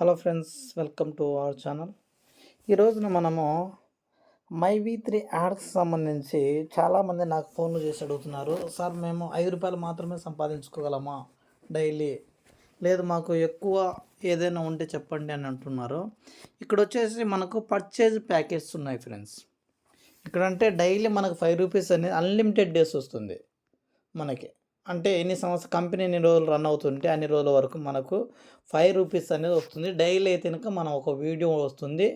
Hello friends welcome to our channel. ఈ రోజున మనము మై వి త్రీ యాడ్స్ సంబంధించి చాలామంది నాకు ఫోన్లు చేసి అడుగుతున్నారు. సార్ మేము ఐదు రూపాయలు మాత్రమే సంపాదించుకోగలమా డైలీ? లేదు మాకు ఎక్కువ ఏదైనా ఉంటే చెప్పండి అని అంటున్నారు. ఇక్కడ వచ్చేసి మనకు పర్చేజ్ ప్యాకేజ్స్ ఉన్నాయి ఫ్రెండ్స్. ఇక్కడ అంటే డైలీ మనకు ఫైవ్ రూపీస్ అనేది అన్లిమిటెడ్ డేస్ వస్తుంది మనకి. అంటే ఎన్ని సంవత్సరం కంపెనీ ఎన్ని రోజులు రన్ అవుతుంటే అన్ని రోజుల వరకు మనకు ఫైవ్ రూపీస్ అనేది వస్తుంది. డైలీ అయితే కనుక మనం ఒక వీడియో వస్తుంది.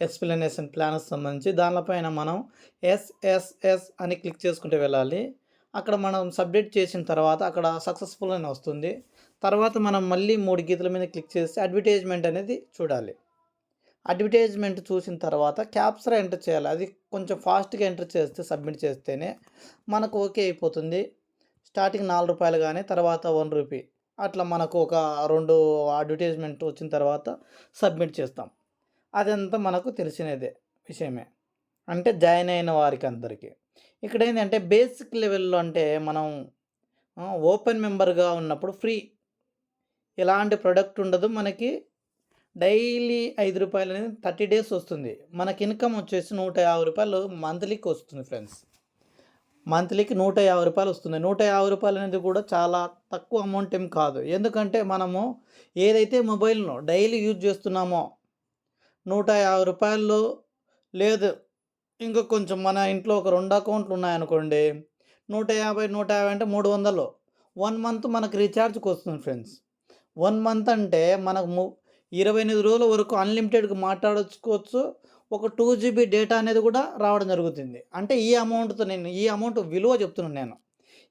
ఎక్స్ప్లెనేషన్ ప్లాన్ సంబంధించి దానిపైన మనం ఎస్ఎస్ఎస్ అని క్లిక్ చేసుకుంటే వెళ్ళాలి. అక్కడ మనం సబ్మిట్ చేసిన తర్వాత అక్కడ సక్సెస్ఫుల్ అని వస్తుంది. తర్వాత మనం మళ్ళీ మూడు గీతల మీద క్లిక్ చేసి అడ్వర్టైజ్మెంట్ అనేది చూడాలి. అడ్వర్టైజ్మెంట్ చూసిన తర్వాత క్యాప్చర్ ఎంటర్ చేయాలి. అది కొంచెం ఫాస్ట్గా ఎంటర్ చేస్తే సబ్మిట్ చేస్తేనే మనకు ఓకే అయిపోతుంది. స్టార్టింగ్ నాలుగు రూపాయలు కానీ తర్వాత వన్ రూపీ. అట్లా మనకు ఒక రెండు అడ్వర్టైజ్మెంట్ వచ్చిన తర్వాత సబ్మిట్ చేస్తాం. అదంతా మనకు తెలిసినదే విషయమే. అంటే జాయిన్ అయిన వారికి అందరికీ. ఇక్కడ ఏంటంటే బేసిక్ లెవెల్లో అంటే మనం ఓపెన్ మెంబర్గా ఉన్నప్పుడు ఫ్రీ. ఎలాంటి ప్రొడక్ట్ ఉండదు మనకి. డైలీ ఐదు రూపాయలు అనేది థర్టీ డేస్ వస్తుంది. మనకి ఇన్కమ్ వచ్చేసి నూట యాభై రూపాయలు మంత్లీకి వస్తుంది ఫ్రెండ్స్. మంత్లీకి నూట యాభై రూపాయలు వస్తుంది నూట యాభై రూపాయలు అనేది కూడా చాలా తక్కువ అమౌంట్ ఏం కాదు. ఎందుకంటే మనము ఏదైతే మొబైల్ను డైలీ యూజ్ చేస్తున్నామో నూట యాభై రూపాయలు లేదు. ఇంకా కొంచెం మన ఇంట్లో ఒక రెండు అకౌంట్లు ఉన్నాయనుకోండి నూట యాభై నూట యాభై అంటే మూడు వందలు. వన్ మంత్ మనకు రీఛార్జ్కి వస్తుంది ఫ్రెండ్స్. వన్ మంత్ అంటే మనకు ఇరవై ఎనిమిది రోజుల వరకు అన్లిమిటెడ్గా మాట్లాడుకోవచ్చు. ఒక టూ జీబీ డేటా అనేది కూడా రావడం జరుగుతుంది. అంటే ఈ అమౌంట్తో నేను ఈ అమౌంట్ విలువ చెప్తున్నాను నేను.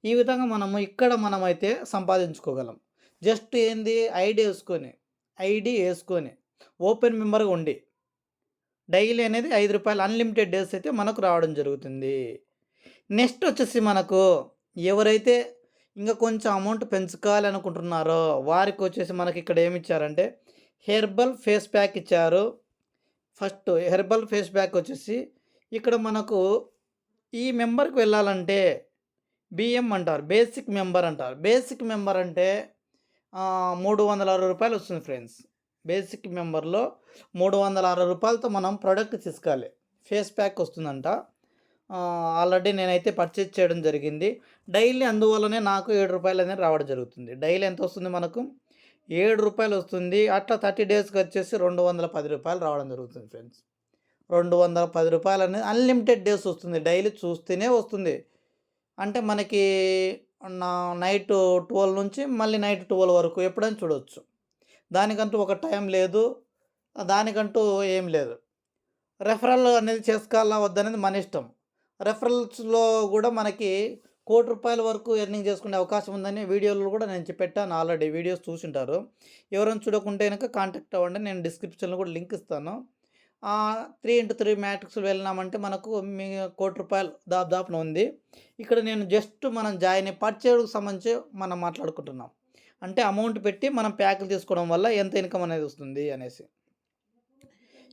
ఈ విధంగా మనము ఇక్కడ మనమైతే సంపాదించుకోగలం. జస్ట్ ఏంది? ఐడి వేసుకొని ఐడి వేసుకొని ఓపెన్ మెంబర్గా ఉండి డైలీ అనేది ఐదు రూపాయలు అన్లిమిటెడ్ డేస్ అయితే మనకు రావడం జరుగుతుంది. నెక్స్ట్ వచ్చేసి మనకు ఎవరైతే ఇంకా కొంచెం అమౌంట్ పెంచుకోవాలి అనుకుంటున్నారో వారికి వచ్చేసి మనకి ఇక్కడ ఏమి ఇచ్చారంటే హెర్బల్ ఫేస్ ప్యాక్ ఇచ్చారు. ఫస్ట్ హెర్బల్ ఫేస్ ప్యాక్ వచ్చేసి ఇక్కడ మనకు ఈ మెంబర్కి వెళ్ళాలంటే బిఎం అంటారు బేసిక్ మెంబర్ అంటారు. బేసిక్ మెంబర్ అంటే మూడు వందల అరవై రూపాయలు వస్తుంది ఫ్రెండ్స్. బేసిక్ మెంబర్లో మూడు వందల అరవై రూపాయలతో మనం ప్రోడక్ట్ తీసుకోవాలి. ఫేస్ ప్యాక్ వస్తుందంట. ఆల్రెడీ నేనైతే పర్చేజ్ చేయడం జరిగింది. డైలీ అందువల్లనే నాకు ఏడు రూపాయలు అనేది రావడం జరుగుతుంది. డైలీ ఎంత వస్తుంది మనకు? ఏడు రూపాయలు వస్తుంది. అట్లా థర్టీ డేస్కి వచ్చేసి రెండు వందల పది రూపాయలు రావడం జరుగుతుంది ఫ్రెండ్స్. రెండు వందల పది రూపాయలు అనేది అన్లిమిటెడ్ డేస్ వస్తుంది. డైలీ చూస్తేనే వస్తుంది. అంటే మనకి నా నైట్ ట్వెల్వ్ నుంచి మళ్ళీ నైట్ ట్వెల్వ్ వరకు ఎప్పుడైనా చూడవచ్చు దానికంటూ ఒక టైం లేదు. దానికంటూ ఏం లేదు. రెఫరల్ అనేది చేసుకోవాలా వద్దనేది మన ఇష్టం. రెఫరల్స్లో కూడా మనకి కోటి రూపాయల వరకు ఎర్నింగ్ చేసుకునే అవకాశం ఉందని వీడియోలో కూడా నేను పెట్టాను ఆల్రెడీ. వీడియోస్ చూసింటారు. ఎవరైనా చూడకుంటే కనుక కాంటాక్ట్ అవ్వండి. నేను డిస్క్రిప్షన్లో కూడా లింక్ ఇస్తాను. త్రీ ఇంటూ త్రీ మ్యాట్రిక్స్ వెళ్ళినామంటే మనకు మీ కోటి రూపాయలు దాదాపున ఉంది. ఇక్కడ నేను జస్ట్ మనం జాయిన్ అయ్యి పర్చేడుకు సంబంధించి మనం మాట్లాడుకుంటున్నాం. అంటే అమౌంట్ పెట్టి మనం ప్యాకులు తీసుకోవడం వల్ల ఎంత ఇన్కమ్ అనేది వస్తుంది అనేసి.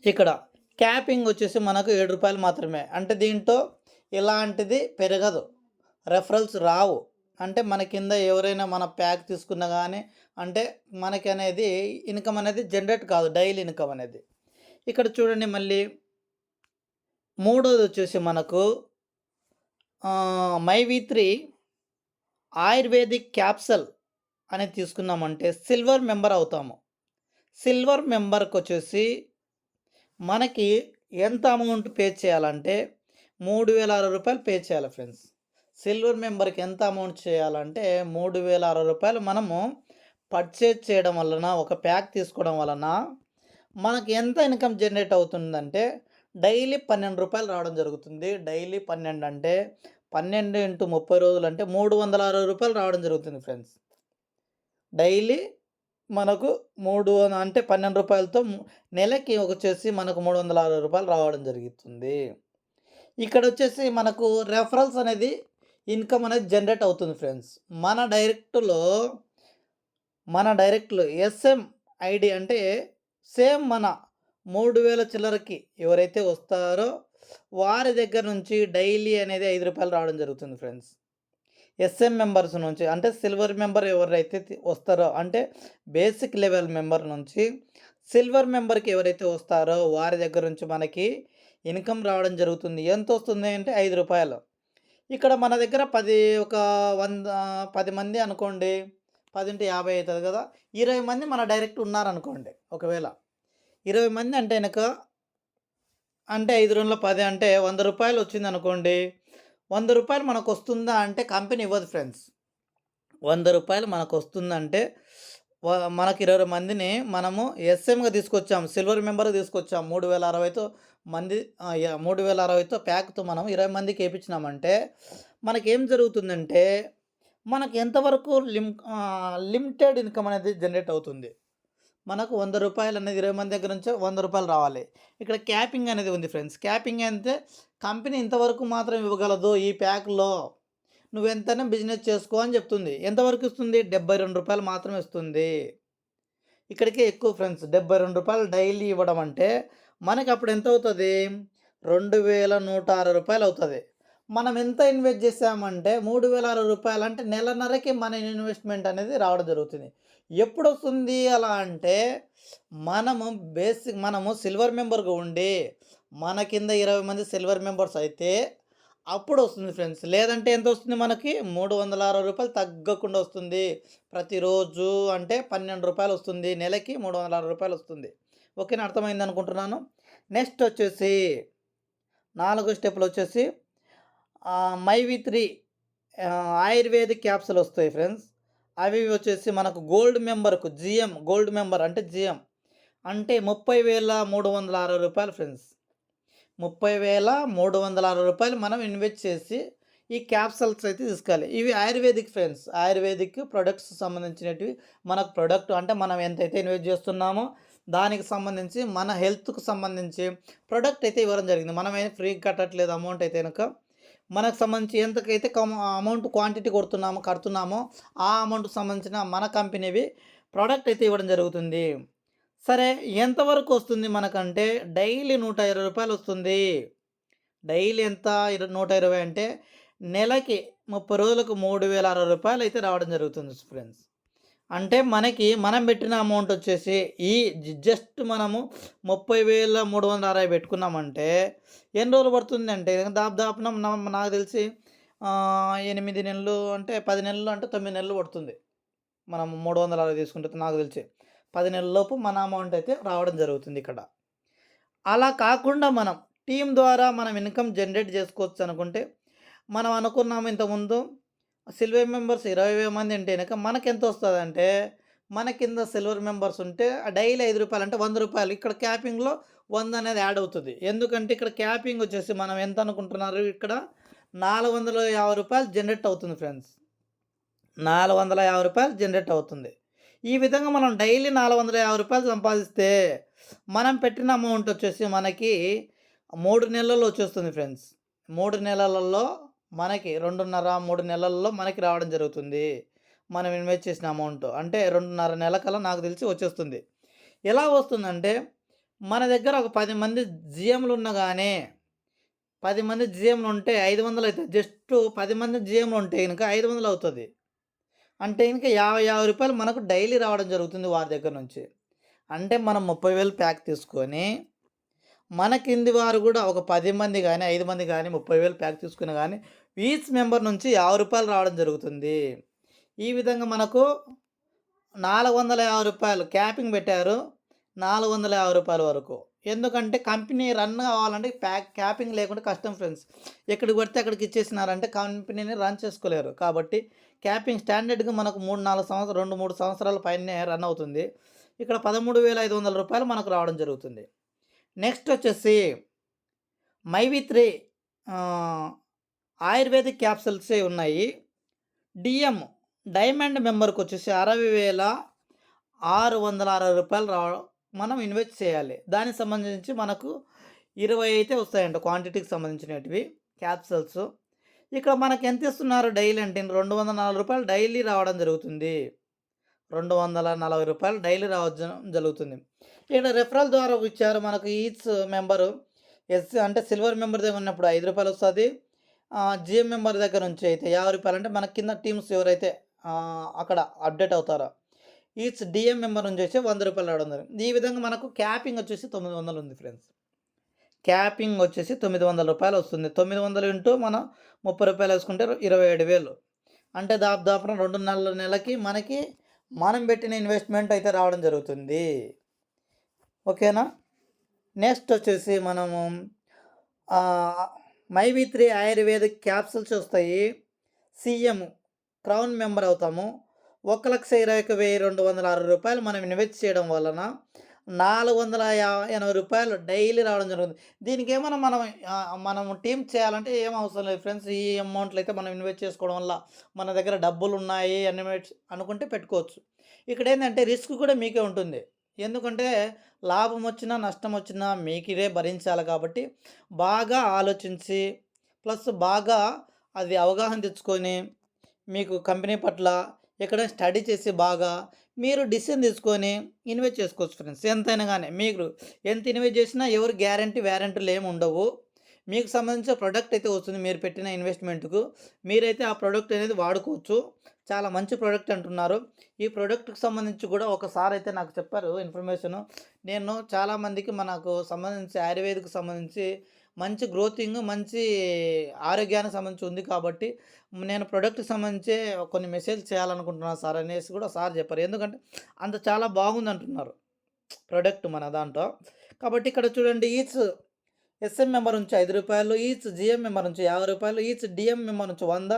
ఇక్కడ క్యాపింగ్ వచ్చేసి మనకు ఏడు రూపాయలు మాత్రమే. అంటే దీంట్లో ఎలాంటిది పెరగదు. రెఫరల్స్ రావు. అంటే మన కింద ఎవరైనా మన ప్యాక్ తీసుకున్నా కానీ అంటే మనకి అనేది ఇన్కమ్ అనేది జనరేట్ కాదు డైలీ ఇన్కమ్ అనేది. ఇక్కడ చూడండి మళ్ళీ. మూడోది వచ్చేసి మనకు my V three ayurvedic capsule అనేది తీసుకున్నామంటే సిల్వర్ మెంబర్ అవుతాము. సిల్వర్ మెంబర్కి వచ్చేసి మనకి ఎంత అమౌంట్ పే చేయాలంటే మూడు వేల అరవై రూపాయలు పే చేయాలి ఫ్రెండ్స్. సిల్వర్ మెంబర్కి ఎంత అమౌంట్ చేయాలంటే మూడు వేల అరవై రూపాయలు మనము పర్చేజ్ చేయడం వలన ఒక ప్యాక్ తీసుకోవడం వలన మనకు ఎంత ఇన్కమ్ జనరేట్ అవుతుందంటే డైలీ పన్నెండు రూపాయలు రావడం జరుగుతుంది. డైలీ పన్నెండు అంటే పన్నెండు ఇంటూ ముప్పై రోజులు అంటే మూడు వందల అరవై రూపాయలు రావడం జరుగుతుంది ఫ్రెండ్స్. డైలీ మనకు మూడు అంటే పన్నెండు రూపాయలతో నెలకి వచ్చేసి మనకు మూడు వందల అరవై రూపాయలు రావడం జరుగుతుంది. ఇక్కడ వచ్చేసి మనకు రెఫరల్స్ అనేది ఇన్కమ్ అనేది జనరేట్ అవుతుంది ఫ్రెండ్స్. మన డైరెక్ట్లో మన డైరెక్ట్లో ఎస్ఎం ఐడి అంటే సేమ్ మన మూడు వేల చిల్లరకి ఎవరైతే వస్తారో వారి దగ్గర నుంచి డైలీ అనేది ఐదు రూపాయలు రావడం జరుగుతుంది ఫ్రెండ్స్. ఎస్ఎం మెంబర్స్ నుంచి అంటే సిల్వర్ మెంబర్ ఎవరైతే వస్తారో అంటే బేసిక్ లెవెల్ మెంబర్ నుంచి సిల్వర్ మెంబర్కి ఎవరైతే వస్తారో వారి దగ్గర నుంచి మనకి ఇన్కమ్ రావడం జరుగుతుంది. ఎంత వస్తుంది అంటే ఐదు రూపాయలు. ఇక్కడ మన దగ్గర పది ఒక వంద పది మంది అనుకోండి పది ఉంటే యాభై అవుతుంది కదా. ఇరవై మంది మన డైరెక్ట్ ఉన్నారనుకోండి ఒకవేళ. ఇరవై మంది అంటే వెనక అంటే ఐదు రోజుల పది అంటే వంద రూపాయలు వచ్చింది అనుకోండి వంద రూపాయలు మనకు వస్తుందా అంటే కంపెనీ ఇవ్వదు ఫ్రెండ్స్. వంద రూపాయలు మనకు వస్తుందంటే మనకి ఇరవై మందిని మనము ఎస్ఎంగా తీసుకొచ్చాం. సిల్వర్ మెంబర్ తీసుకొచ్చాం. మూడు వేల అరవైతో మంది యా, మూడు వేల అరవైతో ప్యాక్తో మనం ఇరవై మందికి వేయించినామంటే మనకి ఏం జరుగుతుందంటే మనకు ఎంతవరకు లిమ్ లిమిటెడ్ ఇన్కమ్ అనేది జనరేట్ అవుతుంది. మనకు వంద రూపాయలు అనేది ఇరవై మంది దగ్గర నుంచి వంద రూపాయలు రావాలి. ఇక్కడ క్యాపింగ్ అనేది ఉంది ఫ్రెండ్స్ క్యాపింగ్ అంటే కంపెనీ ఇంతవరకు మాత్రం ఇవ్వగలదు ఈ ప్యాక్లో నువ్వు ఎంతైనా బిజినెస్ చేసుకో అని చెప్తుంది. ఎంతవరకు ఇస్తుంది? డెబ్బై రెండు రూపాయలు మాత్రమే ఇస్తుంది. ఇక్కడికే ఎక్కువ ఫ్రెండ్స్. డెబ్బై రెండు రూపాయలు డైలీ ఇవ్వడం అంటే మనకి అప్పుడు ఎంత అవుతుంది? రెండు వేల నూట అరవై రూపాయలు అవుతుంది. మనం ఎంత ఇన్వెస్ట్ చేసామంటే మూడు వేల అరవై రూపాయలు అంటే నెలన్నరకి మన ఇన్వెస్ట్మెంట్ అనేది రావడం జరుగుతుంది. ఎప్పుడు వస్తుంది అలా అంటే మనము బేసిక్ మనము సిల్వర్ మెంబర్గా ఉండి మన కింద ఇరవై మంది సిల్వర్ మెంబర్స్ అయితే అప్పుడు వస్తుంది ఫ్రెండ్స్. లేదంటే ఎంత వస్తుంది మనకి? మూడు వందల అరవై రూపాయలు తగ్గకుండా వస్తుంది ప్రతిరోజు అంటే పన్నెండు రూపాయలు వస్తుంది నెలకి మూడు వందల అరవై రూపాయలు వస్తుంది ఓకేనా? అర్థమైంది అనుకుంటున్నాను నెక్స్ట్ వచ్చేసి నాలుగో స్టెప్లు వచ్చేసి మైవి త్రీ ఆయుర్వేదిక్ క్యాప్సులు వస్తాయి ఫ్రెండ్స్. అవి వచ్చేసి మనకు గోల్డ్ మెంబర్కు జిఎం గోల్డ్ మెంబర్ అంటే జిఎం. అంటే ముప్పై వేల మూడు వందల అరవై రూపాయలు ఫ్రెండ్స్. ముప్పై వేల మూడు వందల అరవై రూపాయలు మనం ఇన్వెస్ట్ చేసి ఈ క్యాప్సల్స్ అయితే తీసుకోవాలి. ఇవి ఆయుర్వేదిక్ ఫ్రెండ్స్. ఆయుర్వేదిక్ ప్రొడక్ట్స్ సంబంధించినవి మనకు ప్రొడక్ట్ అంటే మనం ఎంతైతే ఇన్వెస్ట్ చేస్తున్నామో దానికి సంబంధించి మన హెల్త్కు సంబంధించి ప్రొడక్ట్ అయితే ఇవ్వడం జరిగింది. మనం ఏం ఫ్రీ కట్టట్లేదు అమౌంట్ అయితే కనుక మనకు సంబంధించి ఎంతకైతే అమౌంట్ క్వాంటిటీ కొడుతున్నామో కడుతున్నామో ఆ అమౌంట్కి సంబంధించిన మన కంపెనీవి ప్రోడక్ట్ అయితే ఇవ్వడం జరుగుతుంది. సరే ఎంతవరకు వస్తుంది మనకంటే డైలీ నూట ఇరవై రూపాయలు వస్తుంది. డైలీ ఎంత? నూట ఇరవై అంటే నెలకి ముప్పై రోజులకు మూడు వేల అరవై రూపాయలు అయితే రావడం జరుగుతుంది ఫ్రెండ్స్. అంటే మనకి మనం పెట్టిన అమౌంట్ వచ్చేసి ఈ జస్ట్ మనము ముప్పై వేల మూడు వందల అరవై పెట్టుకున్నామంటే ఎన్ని రోజులు పడుతుంది అంటే? దాదాపు నాకు తెలిసి ఎనిమిది నెలలు అంటే పది నెలలు అంటే తొమ్మిది నెలలు పడుతుంది. మనం మూడు వందల అరవై తీసుకుంటే నాకు తెలిసి. పది నెలలలోపు మన అమౌంట్ అయితే రావడం జరుగుతుంది ఇక్కడ. అలా కాకుండా మనం టీం ద్వారా మనం ఇన్కమ్ జనరేట్ చేసుకోవచ్చు అనుకుంటే మనం అనుకున్నాం ఇంతకుముందు సిల్వర్ మెంబర్స్ ఇరవై వేల మంది ఉంటే కనుక మనకి ఎంత వస్తుంది అంటే మన కింద సిల్వర్ మెంబర్స్ ఉంటే డైలీ ఐదు రూపాయలు అంటే వంద రూపాయలు. ఇక్కడ క్యాపింగ్లో వంద అనేది యాడ్ అవుతుంది. ఎందుకంటే ఇక్కడ క్యాపింగ్ వచ్చేసి మనం ఎంత అనుకుంటున్నారు? ఇక్కడ నాలుగు వందల యాభై రూపాయలు జనరేట్ అవుతుంది ఫ్రెండ్స్ నాలుగు వందల యాభై రూపాయలు జనరేట్ అవుతుంది. ఈ విధంగా మనం డైలీ నాలుగు వందల యాభై రూపాయలు సంపాదిస్తే మనం పెట్టిన అమౌంట్ వచ్చేసి మనకి మూడు నెలల్లో వచ్చేస్తుంది ఫ్రెండ్స్. మూడు నెలలలో మనకి రెండున్నర మూడు నెలల్లో మనకి రావడం జరుగుతుంది. మనం ఇన్వెస్ట్ చేసిన అమౌంట్. అంటే రెండున్నర నెల కల్లా నాకు తెలిసి వచ్చేస్తుంది. ఎలా వస్తుందంటే మన దగ్గర ఒక పది మంది జిఎంలు ఉన్నా కానీ పది మంది జిఎంలు ఉంటే ఐదు వందలు అవుతుంది జస్ట్ పది మంది జిఎంలు ఉంటే కనుక ఐదు వందలు అవుతుంది. అంటే ఇంకా యాభై యాభై రూపాయలు మనకు డైలీ రావడం జరుగుతుంది వారి దగ్గర నుంచి. అంటే మనం ముప్పై వేలు ప్యాక్ తీసుకొని మన కింది వారు కూడా ఒక పది మంది కానీ ఐదు మంది కానీ ముప్పై వేలు ప్యాక్ తీసుకుని కానీ ఈచ్ మెంబర్ నుంచి యాభై రూపాయలు రావడం జరుగుతుంది. ఈ విధంగా మనకు నాలుగు వందల యాభై రూపాయలు క్యాపింగ్ పెట్టారు నాలుగు వందల యాభై రూపాయల వరకు. ఎందుకంటే కంపెనీ రన్ కావాలంటే ప్యాక్ క్యాపింగ్ లేకుండా కష్టం ఫ్రెండ్స్. ఎక్కడికి పడితే అక్కడికి ఇచ్చేసినారంటే కంపెనీని రన్ చేసుకోలేరు. కాబట్టి క్యాపింగ్ స్టాండర్డ్గా మనకు మూడు నాలుగు సంవత్సరాలు రెండు మూడు సంవత్సరాల పైనే రన్ అవుతుంది. ఇక్కడ పదమూడు వేల ఐదు వందల రూపాయలు మనకు రావడం జరుగుతుంది. నెక్స్ట్ వచ్చేసి my V three ayurvedic capsules ఉన్నాయి. డిఎం డైమండ్ మెంబర్కి వచ్చేసి అరవై వేల ఆరు వందల అరవై రూపాయలు రావ మనం ఇన్వెస్ట్ చేయాలి. దానికి సంబంధించి మనకు ఇరవై అయితే వస్తాయంట క్వాంటిటీకి సంబంధించినవి క్యాప్సల్స్. ఇక్కడ మనకి ఎంత ఇస్తున్నారు డైలీ అంటే రెండు వందల నలభై రూపాయలు డైలీ రావడం జరుగుతుంది. రెండు వందల నలభై రూపాయలు డైలీ రావడం జరుగుతుంది. ఇక్కడ రెఫరల్ ద్వారా ఇచ్చారు మనకు ఈచ్ మెంబరు. ఎస్ అంటే సిల్వర్ మెంబర్ దగ్గర ఉన్నప్పుడు ఐదు రూపాయలు వస్తుంది. జిఎం మెంబర్ దగ్గర నుంచి అయితే యాభై రూపాయలు అంటే మన కింద టీమ్స్ ఎవరైతే అక్కడ అప్డేట్ అవుతారో ఈచ్ డిఎం మెంబర్ నుంచి వచ్చి వంద రూపాయలు రావడం జరిగింది. ఈ విధంగా మనకు క్యాపింగ్ వచ్చేసి తొమ్మిది వందలు ఉంది ఫ్రెండ్స్. క్యాపింగ్ వచ్చేసి తొమ్మిది వందల రూపాయలు వస్తుంది. తొమ్మిది వందలు ఇంటూ మనం ముప్పై రూపాయలు వేసుకుంటే ఇరవై ఏడు వేలు. అంటే దాదాపు రెండు నెలల నెలకి మనకి మనం పెట్టిన ఇన్వెస్ట్మెంట్ అయితే రావడం జరుగుతుంది. ఓకేనా? నెక్స్ట్ వచ్చేసి మనము my B three ayurvedic capsules వస్తాయి. సీఎం క్రౌన్ మెంబర్ అవుతాము. ఒక లక్ష ఇరవై ఒక వెయ్యి రెండు వందల అరవై రూపాయలు మనం ఇన్వెస్ట్ చేయడం వలన నాలుగు వందల ఎనభై రూపాయలు డైలీ రావడం జరుగుతుంది. దీనికి ఏమైనా మనం మనం టీం చేయాలంటే ఏం అవసరం లేదు ఫ్రెండ్స్. ఈ అమౌంట్లు అయితే మనం ఇన్వెస్ట్ చేసుకోవడం వల్ల మన దగ్గర డబ్బులు ఉన్నాయి ఇన్వెస్ట్ అనుకుంటే పెట్టుకోవచ్చు. ఇక్కడ ఏంటంటే రిస్క్ కూడా మీకే ఉంటుంది. ఎందుకంటే లాభం వచ్చినా నష్టం వచ్చినా మీకు ఇదే భరించాలి కాబట్టి బాగా ఆలోచించి ప్లస్ బాగా అది అవగాహన తెచ్చుకొని మీకు కంపెనీ పట్ల ఇక్కడ స్టడీ చేసి బాగా మీరు డిసిషన్ తీసుకొని ఇన్వెస్ట్ చేసుకోవచ్చు ఫ్రెండ్స్. ఎంతైనా కానీ మీరు ఎంత ఇన్వెస్ట్ చేసినా ఎవరు గ్యారంటీ వ్యారంటీలు ఏమి ఉండవు. మీకు సంబంధించిన ప్రోడక్ట్ అయితే వస్తుంది మీరు పెట్టిన ఇన్వెస్ట్మెంట్కు. మీరైతే ఆ ప్రోడక్ట్ అనేది వాడుకోవచ్చు. చాలా మంచి ప్రోడక్ట్ అంటున్నారు. ఈ ప్రోడక్ట్కి సంబంధించి కూడా ఒకసారి అయితే నాకు చెప్పారు ఇన్ఫర్మేషన్. నేను చాలామందికి మనకు సంబంధించి ఆయుర్వేదకు సంబంధించి మంచి గ్రోతింగ్ మంచి ఆరోగ్యానికి సంబంధించి ఉంది కాబట్టి నేను ప్రొడక్ట్కి సంబంధించి కొన్ని మెసేజ్ చేయాలనుకుంటున్నాను సార్ అనేసి కూడా సార్ చెప్పారు. ఎందుకంటే అంత చాలా బాగుంది అంటున్నారు ప్రోడక్ట్ మన దాంట్లో. కాబట్టి ఇక్కడ చూడండి ఈచ్ ఎస్ఎం మెంబర్ నుంచి ఐదు రూపాయలు ఈచ్ జిఎం మెంబర్ నుంచి యాభై రూపాయలు ఈచ్ డిఎం మెంబర్ నుంచి వంద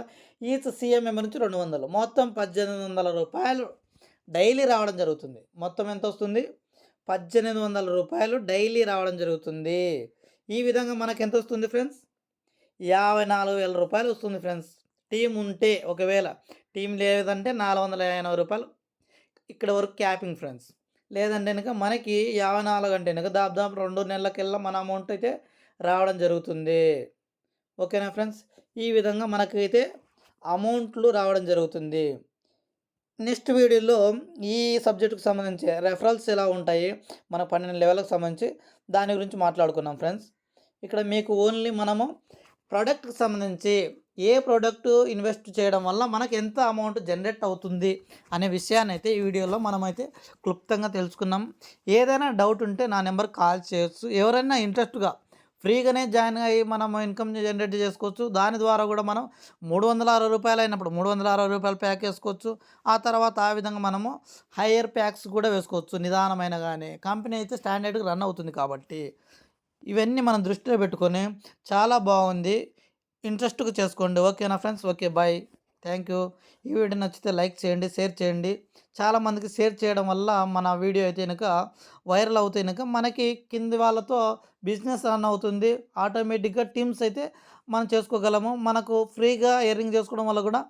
ఈచ్ సిఎం మెంబర్ నుంచి రెండు వందలు. మొత్తం పద్దెనిమిది వందల రూపాయలు డైలీ రావడం జరుగుతుంది. మొత్తం ఎంత వస్తుంది? పద్దెనిమిది వందల రూపాయలు డైలీ రావడం జరుగుతుంది. ఈ విధంగా మనకు ఎంత వస్తుంది ఫ్రెండ్స్? యాభై నాలుగు వేల రూపాయలు వస్తుంది ఫ్రెండ్స్. టీం ఉంటే ఒకవేళ టీం లేదంటే నాలుగు వందల ఎనభై రూపాయలు ఇక్కడ వరకు క్యాపింగ్ ఫ్రెండ్స్. లేదంటే కనుక మనకి యాభై నాలుగు అంటే కనుక దాదాపు రెండు నెలలకెల్లా మన అమౌంట్ అయితే రావడం జరుగుతుంది. ఓకేనా ఫ్రెండ్స్? ఈ విధంగా మనకైతే అమౌంట్లు రావడం జరుగుతుంది. నెక్స్ట్ వీడియోలో ఈ సబ్జెక్టుకు సంబంధించి రెఫరల్స్ ఎలా ఉంటాయి? మన పన్నెండు లెవెల్కి సంబంధించి దాని గురించి మాట్లాడుకున్నాం ఫ్రెండ్స్. ఇక్కడ మీకు ఓన్లీ మనము ప్రోడక్ట్కి సంబంధించి ఏ ప్రోడక్ట్ ఇన్వెస్ట్ చేయడం వల్ల మనకు ఎంత అమౌంట్ జనరేట్ అవుతుంది అనే విషయాన్ని అయితే ఈ వీడియోలో మనమైతే క్లుప్తంగా తెలుసుకున్నాం ఏదైనా డౌట్ ఉంటే నా నెంబర్ కాల్ చేయొచ్చు. ఎవరైనా ఇంట్రెస్ట్గా ఫ్రీగానే జాయిన్ అయ్యి మనం ఇన్కమ్ జనరేట్ చేసుకోవచ్చు. దాని ద్వారా కూడా మనం మూడు వందల అరవై రూపాయలు అయినప్పుడు మూడు వందల అరవై రూపాయలు ప్యాక్ వేసుకోవచ్చు ఆ తర్వాత ఆ విధంగా మనము హయ్యర్ ప్యాక్స్ కూడా వేసుకోవచ్చు. నిదానమైన కానీ కంపెనీ అయితే స్టాండర్డ్గా రన్ అవుతుంది కాబట్టి. ఇవన్నీ మనం దృష్టిలో పెట్టుకొని చాలా బాగుంది. ఇంట్రెస్ట్గా చేసుకోండి. ఓకేనా friends? Okay bye. Thank you. ఈ వీడియో నచ్చితే లైక్ చేయండి షేర్ చేయండి. చాలామందికి షేర్ చేయడం వల్ల మన వీడియో అయితే కనుక వైరల్ అవుతాయి కనుక మనకి కింది వాళ్ళతో బిజినెస్ రన్ అవుతుంది. ఆటోమేటిక్గా టీమ్స్ అయితే మనం చేసుకోగలము. మనకు ఫ్రీగా ఎర్నింగ్ చేసుకోవడం వల్ల కూడా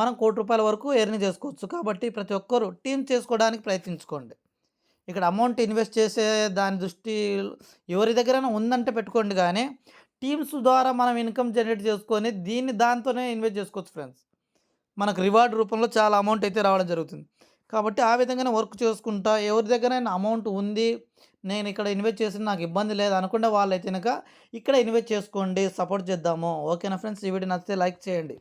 మనం కోటి రూపాయల వరకు ఎర్నింగ్ చేసుకోవచ్చు. కాబట్టి ప్రతి ఒక్కరూ టీమ్ చేసుకోవడానికి ప్రయత్నించుకోండి. ఇక్కడ అమౌంట్ ఇన్వెస్ట్ చేసే దాని దృష్టి ఎవరి దగ్గరైనా ఉందంటే పెట్టుకోండి కానీ టీమ్స్ ద్వారా మనం ఇన్కమ్ జనరేట్ చేసుకొని దీన్ని దాంతోనే ఇన్వెస్ట్ చేసుకోవచ్చు ఫ్రెండ్స్. మనకు రివార్డ్ రూపంలో చాలా అమౌంట్ అయితే రావడం జరుగుతుంది. కాబట్టి ఆ విధంగానే వర్క్ చేసుకుంటా ఎవరి దగ్గరైనా అమౌంట్ ఉంది నేను ఇక్కడ ఇన్వెస్ట్ చేసిన నాకు ఇబ్బంది లేదు అనుకుంటే వాళ్ళైతే కనుక ఇక్కడ ఇన్వెస్ట్ చేసుకోండి సపోర్ట్ చేద్దాము. ఓకేనా ఫ్రెండ్స్? ఈ వీడియో నచ్చితే లైక్ చేయండి.